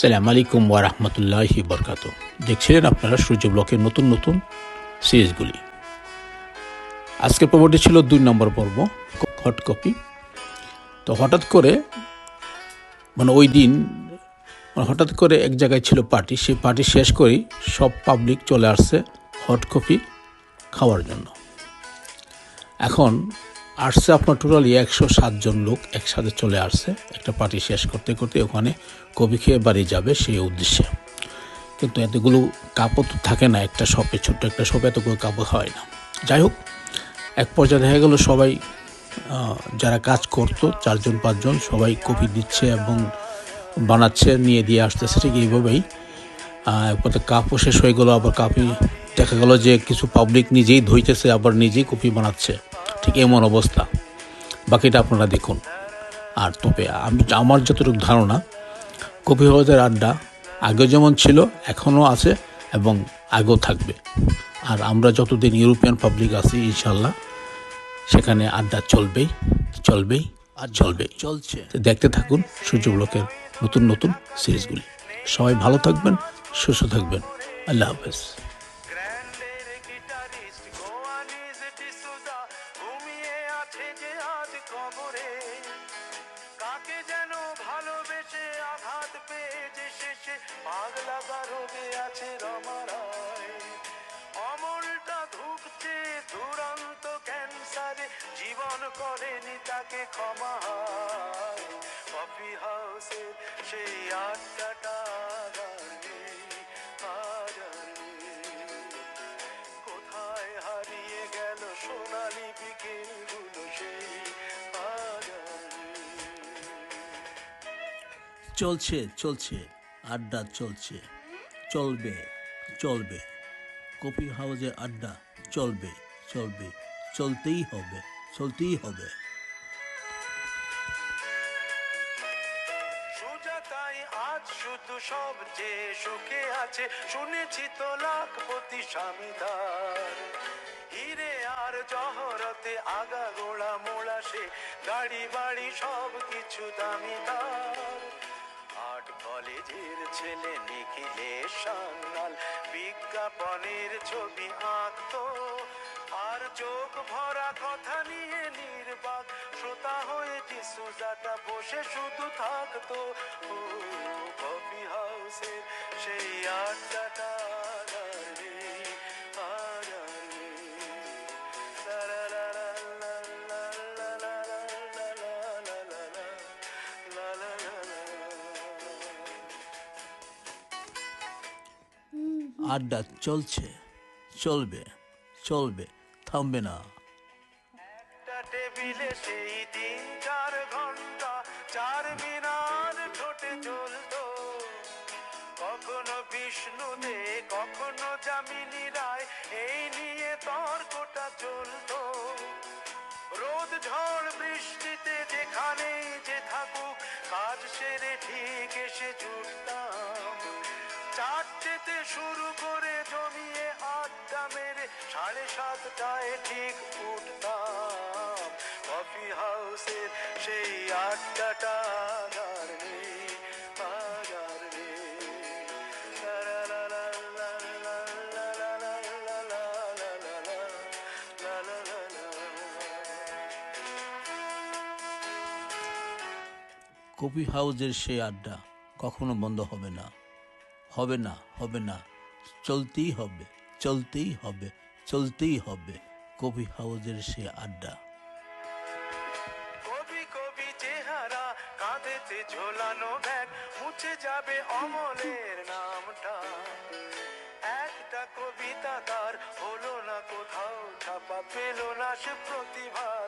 সালাম আলাইকুম ওয়ারহমতুল্লাহি বরকাত দেখছিলেন আপনারা সূর্য ব্লকের নতুন নতুন সিরিজগুলি। আজকের পর্বটি ছিল দুই নম্বর পর্ব হট কপি তো হঠাৎ করে মানে ওই দিন মানে হঠাৎ করে এক জায়গায় ছিল পার্টি সেই পার্টি শেষ করেই সব পাবলিক চলে আসছে হট কপি খাওয়ার জন্য। এখন আসছে আপনার টোটালি একশো সাতজন লোক একসাথে চলে আসছে। একটা পার্টি শেষ করতে করতে ওখানে কবি খেয়ে বাড়ি যাবে সেই উদ্দেশ্যে। কিন্তু এতগুলো কাপড় তো থাকে না, একটা শপে ছোট্ট একটা শপে এতগুলো কাপড় হয় না। যাই হোক, এক পর্যায়ে দেখা গেলো সবাই যারা কাজ করতো, চারজন, পাঁচজন সবাই কপি দিচ্ছে এবং বানাচ্ছে, নিয়ে দিয়ে আসতেছে ঠিক এইভাবেই। প্রত্যেক কাপও শেষ হয়ে গেলো, আবার কাপি দেখা গেলো যে কিছু পাবলিক নিজেই ধুইতেছে, আবার নিজেই কপি বানাচ্ছে। ঠিক এমন অবস্থা। বাকিটা আপনারা দেখুন। আর তবে আমি আমার যতটুকু ধারণা কপি হাউসের আড্ডা আগে যেমন ছিল এখনও আছে এবং আগেও থাকবে। আর আমরা যতদিন ইউরোপিয়ান পাবলিক আছি ইনশাল্লাহ সেখানে আড্ডা চলবেই চলবেই আর চলবেই। চলছে। দেখতে থাকুন সূর্য ব্লকের নতুন নতুন সিরিজগুলি। সবাই ভালো থাকবেন সুস্থ থাকবেন। আল্লাহ হাফেজ। ডিসুজা ঘুমিয়ে আছে যে আজ কবরে। কাকে যেন ভালোবেসে আঘাত পেয়েছে শেষে পাগলা আছে রমারায়। অমলটা ধুকছে দুরন্ত ক্যান্সারে, জীবন করেনি তাকে ক্ষমা কফি হাউসের সেই আড্ডাটা চলছে চলছে, আড্ডা চলছে, চলবে চলবে। কফি হাউসের আড্ডা চলবে চলবে, চলতেই হবে চলতেই হবে। আজ শুধু সব যে সুখে আছে, শুনেছি তো লাখপতি স্বামীদার। হিরে আর জহরতে আগা গোড়া মোড়া সে, গাড়ি বাড়ি সব কিছু দামিদার। কলেজের ছেলে নিখিলেশ সাঙ্গাল। বিজ্ঞাপনের ছবি আঁকত। আর চোখ ভরা কথা নিয়ে নির্বাক। শ্রোতা হয়ে সুজাটা বসে শুধু থাকতো। কফি হাউসের সেই আড্ডাটা আড্ডা চলছে। চলবে চলবে, থামবে না। টেবিলে সেই তিন চার ঘণ্টা, চার মিনার ঠোঁটে চলতো কখনো বিষ্ণু দে কখনো যামিনী রায়, এই নিয়ে তর্কটা চলতো। রোদ, ঝড়, বৃষ্টিতে যেখানেই যে থাকুক, কাজ সেরে ঠিক এসে জুটতাম চারটেতে শুরু করে জমিয়ে আড্ডা মেরে সাড়ে সাতটায় ঠিক উঠতাম কফি হাউসের সেই আড্ডাটা আর নেই আর নেই লা লা লা কফি হাউসের সেই আড্ডা কখনো বন্ধ হবে না হবে না হবে না। চলতেই হবে চলতেই হবে চলতেই হবে। কফি হাউসের সে আড্ডা। কবি কবি চেহারা, কাঁধেতে ঝোলানো ব্যাগ, মুছে যাবে অমলের নামটা। একটা কবিতা তার হলো না, কোথাও ছাপা পেল না সে প্রতিভার দামটা